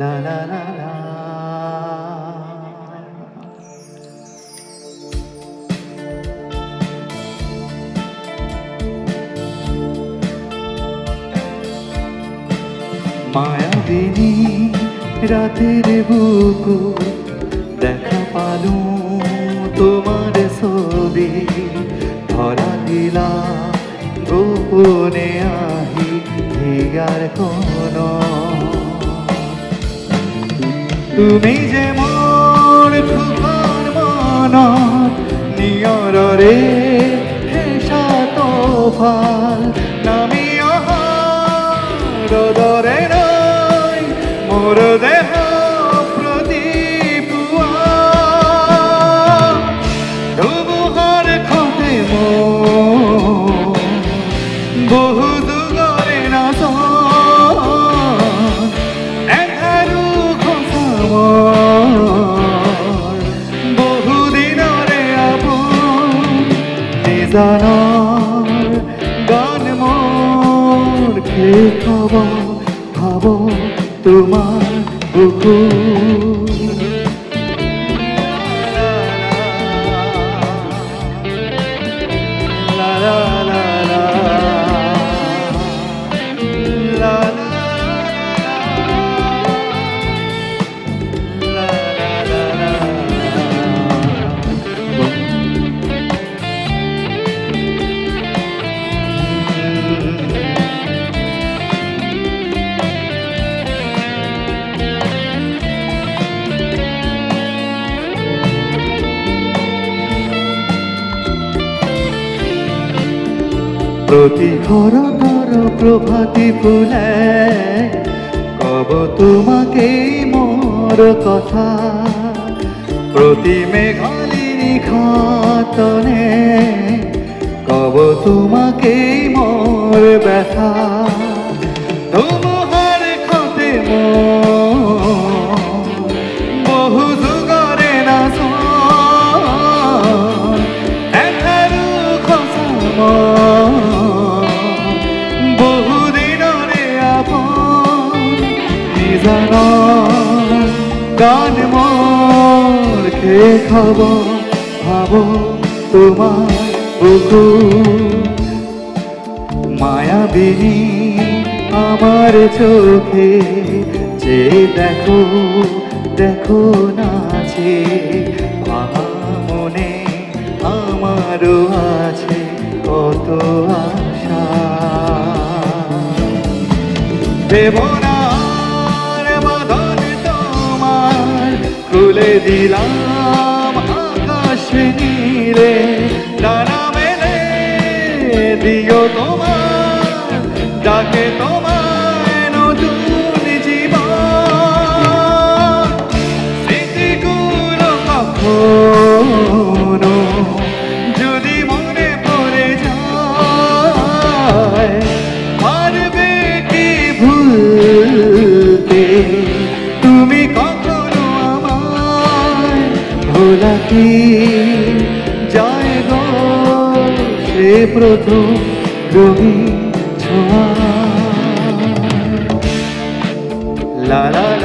লা লা লা লা। মায়াবিনী রাতের বুকু দেখা পালু তোমার ছবি। ধরা দিলা গোপনে আহি হিয়ার কোন তুমি যে মোৰ ফুফাৰ মনত নিয়ৰৰে হেঁচাত ভালো নামি অহা ৰদৰে ৰৈ মোৰ দেহ ঠিকানার গান মোর খেয়ে খাব ভাব তোমার বুকুর প্রতি ঘরতর প্রভাতি ফুলে, কব তোমাকে মোর কথা। প্রতি মেঘালিনী খাতনে, কব তোমাকে মোর ব্যথা। তোমার খতে মোর নিজান গান মোর খে খাব, ভাব তোমার বুকু। মায়াবিনী আমার চোখে যে দেখো দেখো নাচে ভাঙা মনে আমারও আছে কত আশা। দেবনার খুলে দিলাম আকাশ নীলে ডানা মেলে দিও তোমার ডাকে তোমায় কখনো ভোলা কি যায় সে প্রথম রবি ছোঁয়া লালা